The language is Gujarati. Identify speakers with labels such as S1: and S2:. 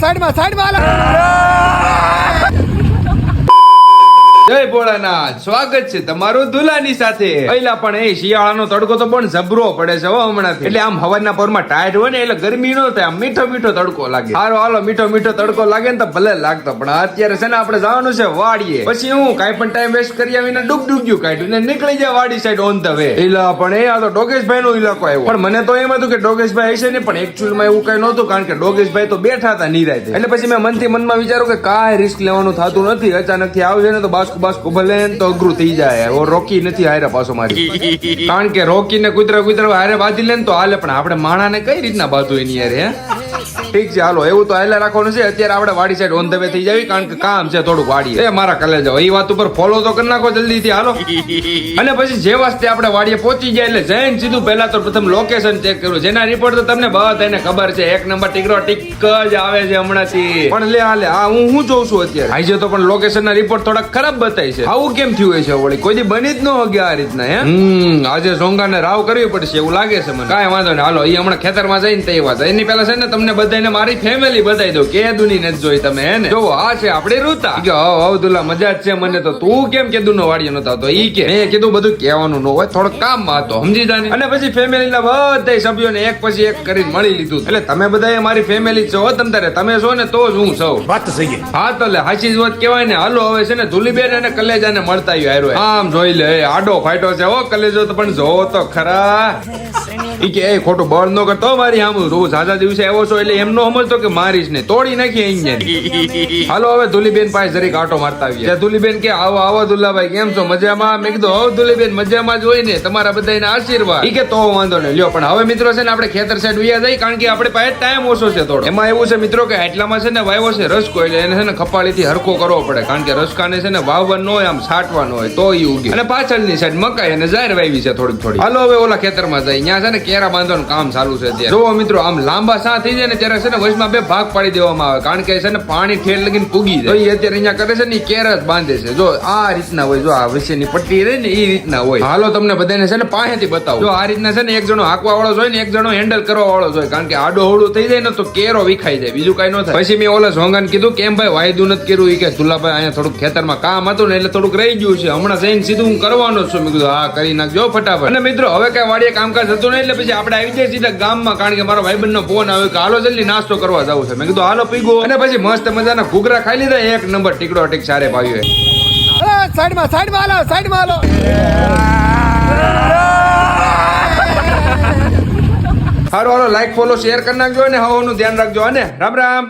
S1: સાઈડમાં સાઈડમાં
S2: જય ભોળાનાથ. સ્વાગત છે તમારું દુલાની સાથે. પહેલા પણ એ શિયાળાનો તડકો તો પણ જબરો પડે છે હમણાં એટલે આમ હવાના પરમાં ટાયર હોય ને એટલે ગરમી નો થાય, આમ મીઠો મીઠો તડકો લાગે. સારો હાલો, મીઠો મીઠો તડકો લાગે ને તો ભલે લાગતો, પણ અત્યારે છે ને આપણે જવાનું છે વાડીએ. પછી હું કાંઈ પણ ટાઈમ વેસ્ટ કરી આવીને ડૂબ ડૂબ્યું કાઢ્યું ને નીકળી જાય વાડી સાઈડ ઓન ધ વે એટલે પણ એ આ તો ડોગેશભાઈ નો ઇલાકો આવ્યો. પણ મને તો એમ હતું કે ડોગેશભાઈ હશે ને પણ એકચ્યુઅલમાં એવું કઈ નહોતું, કારણ કે ડોગેશભાઈ તો બેઠા હતા નિરાય એટલે પછી મેં મનથી મનમાં વિચારું કે કાંઈ રિસ્ક લેવાનું થતું નથી. અચાનકથી આવશે ને તો બાસ્કુ બાસ્કુ ભલે તો અઘરું થઈ જાય. હવે રોકી નથી હારે પાછો મારી કારણ કે રોકીને કુતરા કુતરા હારે બાંધી લે ને તો હાલે. પણ આપણે માણાને કઈ રીતના બાંધવું એની યાર હે? ઠીક છે હાલો એવું તો હાલે રાખવાનું છે. અત્યારે આપણે વાડી સાઈડ ઓન ધ વે થઈ જાવી કારણ કે કામ છે થોડુંક વાડી એ મારા કલે જાવ એ વાત ઉપર ફોલો તો કરી નાખો જલ્દી થી હાલો. અને પછી જે વાસ્તે આપણે વાડીએ પહોંચી જાય એટલે જઈને સીધું પહેલા તો પ્રથમ લોકેશન ચેક કર્યું. જેના રિપોર્ટ તો તમને બધાને ખબર છે. એક નંબર ટીકરો ટીક જ આવે છે હમણાંથી. પણ લે હાલે આ હું હું જોઉં છું અત્યારે? આજે તો પણ લોકેશન ના રિપોર્ટ થોડાક ખરાબ બતાય છે. આવું કેમ થયું હોય છે વળી? કોઈ બની જ ન હોગે આ રીતના હે? હમ આજે સોંગાને રાવ કરવી પડશે એવું લાગે છે મને. કાંઈ વાંધો નહીં હાલો એ હમણાં ખેતરમાં જઈને તે વાત એની પહેલા છે ને તમને બધાને મારી ફેમિલી બતાવી દો કે દુની નથી જોઈ તમે હે ને? જો આ છે આપણી રૂતા કે હવ હવ દુલા મજા જ છે મને તો. તું કેમ કે નો વાડીયો નતો આવતો? ઈ કે મેં કીધું બધું કહેવાનું ન હોય થોડો કામમાં હતો સમજી જાને? અને પછી ફેમિલી ના બધા સભ્યોને એક પછી એક કરીને મળી લીધું. એટલે તમે બધા મારી ફેમિલી છો હો તમ તારે. તમે છો ને તો જ હું છો.
S1: વાત સહી
S2: હા. તો લે હાચી જ વાત કહેવાય ને. હાલો હવે છે ને ધુલીબેન અને કલેજાને મળતા આવ્યો આમ જોઈ લે આડો ફાટો છે હો કલેજો તો પણ જોવો તો ખરા. કે એ ખોટો બળ નો કરતો મારી આમ રોજ સાજા દિવસે આવ્યો છો એટલે એમ નો સમજતો કે મારીશ ને. તોડી નાખી અહીંયા હાલો હવે ધુલીબેન પાસે જરીક આટો મારતા આવીએ. ધુલીબેન કે આવો આવો દુલ્લાભાઈ કેમ છો? મજામાં? મેં કીધું હવ ધુલીબેન મજામાં જ હોય ને. તમારા બધાને આશીર્વાદ. ઈ કે તો વાંધો નહીં. લ્યો પણ હવે મિત્રો છે ને આપણે ખેતર સાઈડ ઉયા જાય કારણ કે આપણે પાસે ટાઈમ ઓછો છે થોડો. એમાં એવું છે મિત્રો કે એટલામાં છે ને વાવ્યો છે રસકો એટલે એને છે ને ખપાળીથી હરખો કરવો પડે. કારણ કે રસકાને છે ને વાવવાનો હોય આમ છાંટવાનો હોય તો એ ઉગે. અને પાછળની સાઈડ મકાઈ અને જાહેર વાવી છે થોડીક થોડી હાલો હવે ઓલા ખેતરમાં જાય ત્યાં છે ને કેરા બાંધવાનું કામ ચાલુ છે અત્યારે. જોવો મિત્રો આમ લાંબા સા થઈ જાય ને ત્યારે છે ને વચમાં બે ભાગ પાડી દેવામાં આવે. કારણ કે છે ને પાણી ઠેર લગીને પૂગી જાય. અત્યારે અહીંયા કરે છે ને ઈ કેરા જ બાંધે છે. જો આ રીતના હોય જો આ વિશેની પટ્ટી રહે ને એ રીતના હોય. હાલો તમને બધાને છે ને પાસેથી બતાવો. જો આ રીતના છે ને એક જણો હાંકવા વાળો હોય ને એક જણો હેન્ડલ કરવા વાળો જોઈએ કારણ કે આડો હોડું થઈ જાય ને તો કેરો વિખાઈ જાય. બીજું કઈ ન થાય. પછી મેં ઓલા સોંગાને કીધું કેમ ભાઈ વાયદું નથી કર્યું? એ કે દુલાભાઈ અહીંયા થોડુંક ખેતરમાં કામ હતું ને એટલે થોડુંક રહી ગયું છે. હમણાં જઈને સીધું હું કરવાનો છું. મેં કીધું હા કરી નાખજો ફટાફટ. અને મિત્રો હવે કઈ વાડીએ કામકાજ હતું નહીં એટલે પછી આપણે આવી જઈએ સીધા ગામમાં કારણ કે મારા ભાઈબંધ નો ફોન આવ્યો કે હાલો જલ્દી નાસ્તો કરવા જવું છે. મેં કીધું હાલો પીગો. અને પછી મસ્ત મજાના ઘૂઘરા ખાઈ લીધા એક નંબર ટીકડો ટીક સારે ભાવ્યો
S1: સાઈડમાં સાઈડમાં હાલો સાઈડમાં હાલો.
S2: હારો હાલો લાઈક ફોલો શેર કરી નાખજો અને હવાનું ધ્યાન રાખજો અને રામ રામ.